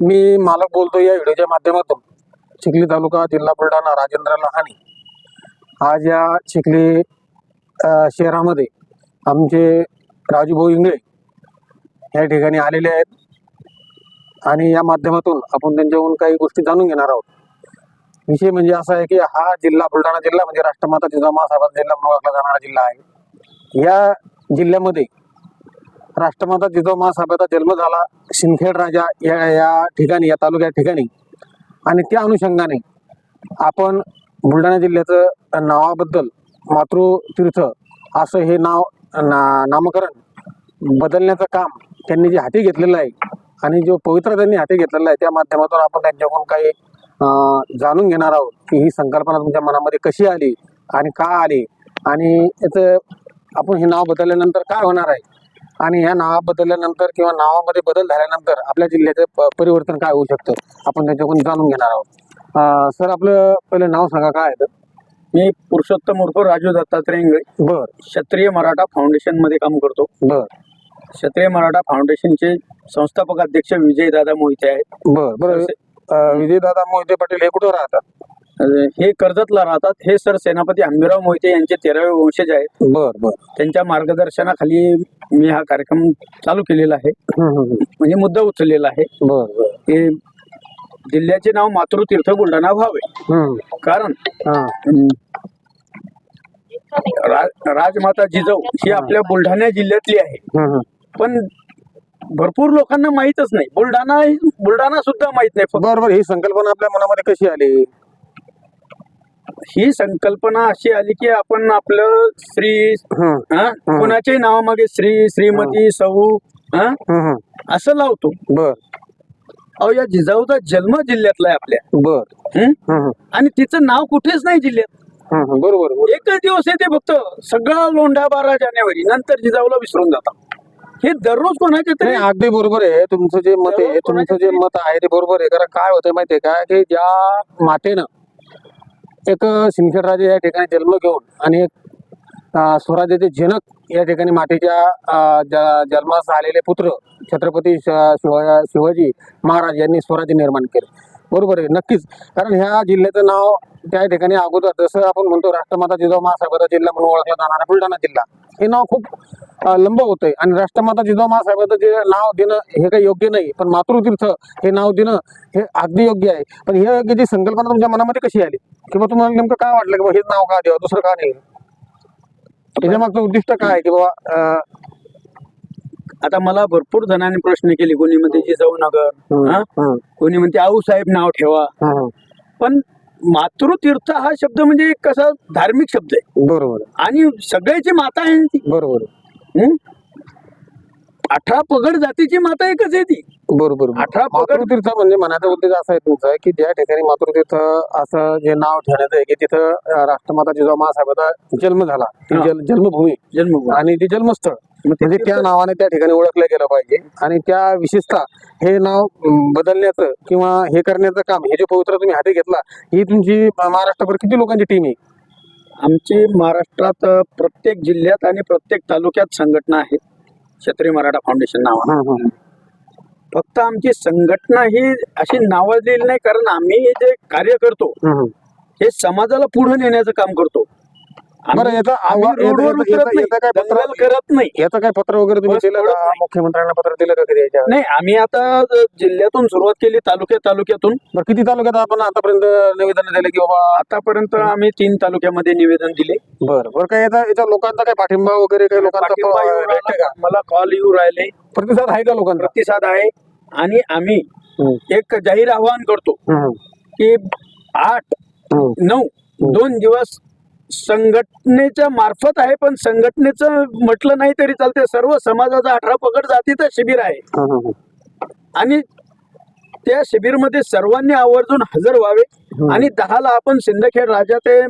मी मालक बोलतो या व्हिडिओच्या माध्यमातून. चिखली तालुका जिल्हा बुलढाणा राजेंद्र लहानी. आज या चिखली अ, शहरामध्ये आमचे राजूभाऊ इंगळे या ठिकाणी आलेले आहेत. आणि या माध्यमातून आपण त्यांच्याहून काही गोष्टी जाणून घेणार आहोत. विषय म्हणजे असा आहे की हा जिल्हा बुलढाणा जिल्हा म्हणजे राष्ट्रमाता जिजाऊ साहेबांचा जिल्हा म्हणून ओळखला जाणारा जिल्हा आहे. या जिल्ह्यामध्ये राष्ट्रमाता जिजाऊ महासाहेबाचा जन्म झाला. सिंदखेड राजा या या ठिकाणी या तालुक्या ठिकाणी. आणि त्या अनुषंगाने आपण बुलढाणा जिल्ह्याचं नावाबद्दल मातृतीर्थ असं हे नाव ना नामकरण बदलण्याचं काम त्यांनी जे हाती घेतलेलं आहे आणि जो पवित्र त्यांनी हाती घेतलेला आहे त्या माध्यमातून आपण त्यांच्याकडून काही जाणून घेणार आहोत की ही संकल्पना तुमच्या मनामध्ये कशी आली आणि का आली आणि याचं आपण हे नाव बदलल्यानंतर काय होणार आहे? आणि ह्या नावा बदलल्यानंतर किंवा नावामध्ये बदल झाल्यानंतर आपल्या जिल्ह्याचं परिवर्तन काय होऊ शकतं? आपण त्याच्याकडून जाणून घेणार आहोत. सर आपलं पहिलं नाव सांगा काय आहे मी पुरुषोत्तम उर्फ राजू दत्तात्रय इंगळे बर. क्षत्रिय मराठा फाउंडेशनमध्ये काम करतो. बर. क्षत्रिय मराठा फाउंडेशनचे संस्थापक अध्यक्ष विजय दादा मोहिते आहेत. बर बर. विजयदादा मोहिते पाटील हे कुठं राहतात? हे कर्जतला राहतात. हे सर सेनापती हंबीराव मोहिते यांचे तेरावे वंशज आहेत. बर बर. त्यांच्या मार्गदर्शनाखाली मी हा कार्यक्रम चालू केलेला आहे. म्हणजे मुद्दा उचललेला आहे. बर बर. हे जिल्ह्याचे नाव मातृतीर्थ बुलढाणा व्हावे कारण हा, राजमाता जिजाऊ ही आपल्या बुलढाणा जिल्ह्यातली आहे. पण भरपूर लोकांना माहीतच नाही. बुलढाणा बुलढाणा सुद्धा माहीत नाही फक्त. बर बर. ही संकल्पना आपल्या मनामध्ये कशी आली? ही संकल्पना अशी आली की आपण आपलं श्री हा, कोणाच्याही नावामागे श्री श्रीमती सौ हा, हम्म, हम्म. असं लावतो. बर. अहो या जिजाऊचा जन्म जिल्ह्यातला आहे आपल्या. बर. आणि तिचं नाव कुठेच नाही जिल्ह्यात. बरोबर. एकच दिवस येते फक्त. सगळा लोंढा बारा जानेवारी. नंतर जिजाऊला विसरून जातात हे दररोज कोणाच्या तरी अगदी बरोबर आहे. तुमचं जे मत आहे तुमचं जे मत आहे ते बरोबर आहे. कारण काय होतं माहितीये का? की ज्या मातेनं एक सिंदखेड राजे या ठिकाणी जन्म घेऊन आणि एक स्वराज्याचे जनक या ठिकाणी मातेच्या ज- जन्मास आलेले पुत्र छत्रपती शिवा शिवाजी महाराज यांनी स्वराज्य निर्माण केले. बरोबर आहे नक्कीच. कारण ह्या जिल्ह्याचं नाव त्या ठिकाणी अगोदर जसं आपण म्हणतो राष्ट्रमाता जिजाऊ महासाहेबाचा जिल्हा म्हणून ओळखला जाणारा बुलढाणा जिल्हा हे नाव खूप लंब होतंय. आणि राष्ट्रमाता जिजाऊ महासाहेबाचं जे नाव देणं हे काही योग्य नाही पण मातृतीर्थ हे नाव देणं हे अगदी योग्य आहे. पण हे योग्य जी संकल्पना तुमच्या मनामध्ये कशी आली? किंवा तुम्हाला नेमकं काय वाटलं की बाबा हेच नाव का द्यावं दुसरं का नाही? त्याच्या मागचं उद्दिष्ट काय आहे की बाबा अं, आता मला भरपूर जणांनी प्रश्न केले कोणी म्हणते जिजाऊ नगर हं, हा? हं, कोणी म्हणते आऊसाहेब नाव ठेवा. हं, हं. पण मातृतीर्थ हा शब्द म्हणजे एक कसा धार्मिक शब्द आहे. बरोबर. आणि सगळ्याची माता आहे ना ती. बरोबर. हं? अठरा पगड जातीची माता एकच आहे ती. बरोबर अठरा पगड मातृतीर्थ म्हणजे म्हणायचा उद्देश असा आहे तुमचा की ज्या ठिकाणी मातृतीर्थ असं जे नाव ठेवण्याचं आहे की तिथं राष्ट्रमाता जिजाऊ महासाहेबाचा जन्म झाला. ती हा. जल जन्मभूमी. जन्म आणि ते जन्मस्थळ. म्हणजे त्या नावाने त्या ठिकाणी ओळखलं गेलं पाहिजे. आणि त्या विशेषतः हे नाव अं, बदलण्याचं किंवा हे करण्याचं काम हे जे पवित्र तुम्ही हाती घेतला ही तुमची महाराष्ट्रभर किती लोकांची टीम आहे? आमची महाराष्ट्रात अ, प्रत्येक जिल्ह्यात आणि प्रत्येक तालुक्यात संघटना आहे क्षत्रिय मराठा फाउंडेशन नावानं. फक्त आमची संघटना ही अशी नावाजलेली नाही कारण आम्ही जे कार्य करतो हे समाजाला पुढे नेण्याचं काम करतो. बरं याचा आम्ही आवा- रोडवर याचा- उतरत याचा- नाही, याचा काय पत्र दंगल करत नाही. याचं काय पत्र वगैरे तुम्ही बस केलं कळत का? नाही. मुख्यमंत्र्यांना पत्र दिलं का कधी याच्या नाही आम्ही आता जिल्ह्यातून सुरुवात केली तालुक्या तालुक्यातून. बरं किती तालुक्यात आपण आतापर्यंत निवेदन दिलं की बाबा आतापर्यंत आम्ही तीन तालुक्यामध्ये निवेदन दिले. बरं बरं काय याचा याच्या लोकांचा काय पाठिंबा वगैरे काही लोकांचा पाठिंबा येऊ प- भेटतंय राहिला, का? मला कॉल येऊ राहिले. प्रतिसाद आहे का लोकांचा? प्रतिसाद आहे. आणि आम्ही हम्म, एक जाहीर आवाहन करतो हम्म, की आठ हम्म. नऊ दोन दिवस संघटनेच्या मार्फत आहे पण संघटनेचं म्हटलं नाही तरी चालते सर्व समाजाचा अठरा पकड जातीचं शिबिर आहे. आणि त्या शिबिरमध्ये सर्वांनी आवर्जून हजर व्हावे. आणि दहाला आपण सिंदखेड राजा ते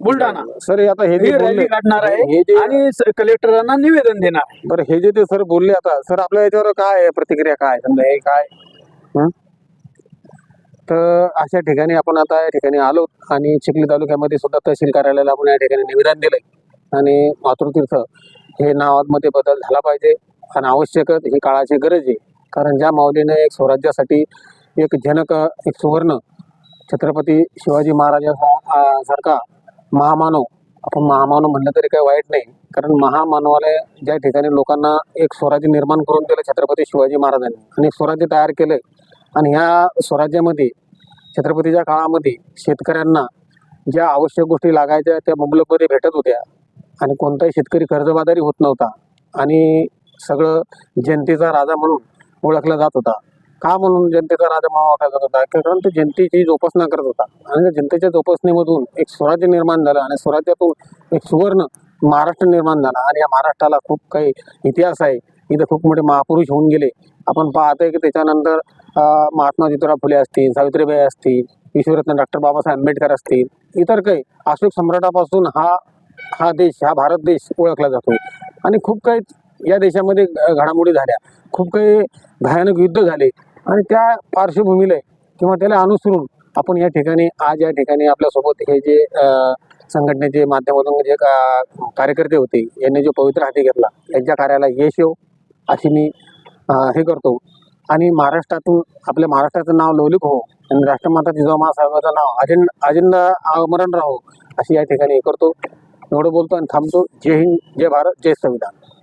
बुलढाणा सर आता हे रॅली काढणार आहे आणि कलेक्टरांना निवेदन देणार. बरं हे जे ते सर बोलले आता सर आपल्या याच्यावर काय प्रतिक्रिया काय काय? तर अशा ठिकाणी आपण आता या ठिकाणी आलो आणि चिखली तालुक्यामध्ये सुद्धा तहसील कार्यालयाला आपण या ठिकाणी निवेदन दिलंय. आणि मातृतीर्थ हे नावामध्ये बदल झाला पाहिजे आणि आवश्यकच ही काळाची गरज आहे. कारण ज्या माऊलीने एक स्वराज्यासाठी एक जनक एक सुवर्ण छत्रपती शिवाजी महाराजांसारखा सारखा महामानव आपण महामानव म्हणलं तरी काही वाईट नाही. कारण महामानवाला ज्या ठिकाणी लोकांना एक स्वराज्य निर्माण करून दिलं छत्रपती शिवाजी महाराजांनी आणि स्वराज्य तयार केलं आणि ह्या स्वराज्यामध्ये छत्रपतीच्या काळामध्ये शेतकऱ्यांना ज्या आवश्यक गोष्टी लागायच्या त्या मुबलकमध्ये भेटत होत्या. आणि कोणताही शेतकरी कर्जबाजारी होत नव्हता. आणि सगळं जनतेचा राजा म्हणून ओळखला जात होता. का म्हणून जनतेचा राजा म्हणून ओळखला जात होता? कारण तो जनतेची जोपासना करत होता. आणि त्या जनतेच्या जोपासनेमधून एक स्वराज्य निर्माण झालं आणि स्वराज्यातून एक सुवर्ण महाराष्ट्र निर्माण झाला. आणि या महाराष्ट्राला खूप काही इतिहास आहे. इथे खूप मोठे महापुरुष होऊन गेले. आपण पाहतोय की त्याच्यानंतर महात्मा ज्योतिराव फुले असतील सावित्रीबाई असतील विश्वरत्न डॉक्टर बाबासाहेब आंबेडकर असतील इतर काही. अशोक सम्राटापासून हा हा देश हा भारत देश ओळखला जातो. आणि खूप काही या देशामध्ये घडामोडी झाल्या. खूप काही भयानक युद्ध झाले. आणि त्या पार्श्वभूमीला किंवा त्याला अनुसरून आपण या ठिकाणी आज या ठिकाणी आपल्यासोबत हे जे संघटनेचे माध्यमातून जे का- कार्यकर्ते होते यांनी जो पवित्र हाती घेतला यांच्या कार्याला यश येऊ अशी मी हे करतो. आणि महाराष्ट्रातून आपल्या महाराष्ट्राचं नाव लौलिक हो आणि राष्ट्रमाता जिजाऊ साहेबांचं नाव अजिंड अजिंड अमरण राहो अशी या ठिकाणी हे करतो. एवढं बोलतो आणि थांबतो. जय हिंद जय भारत जय संविधान.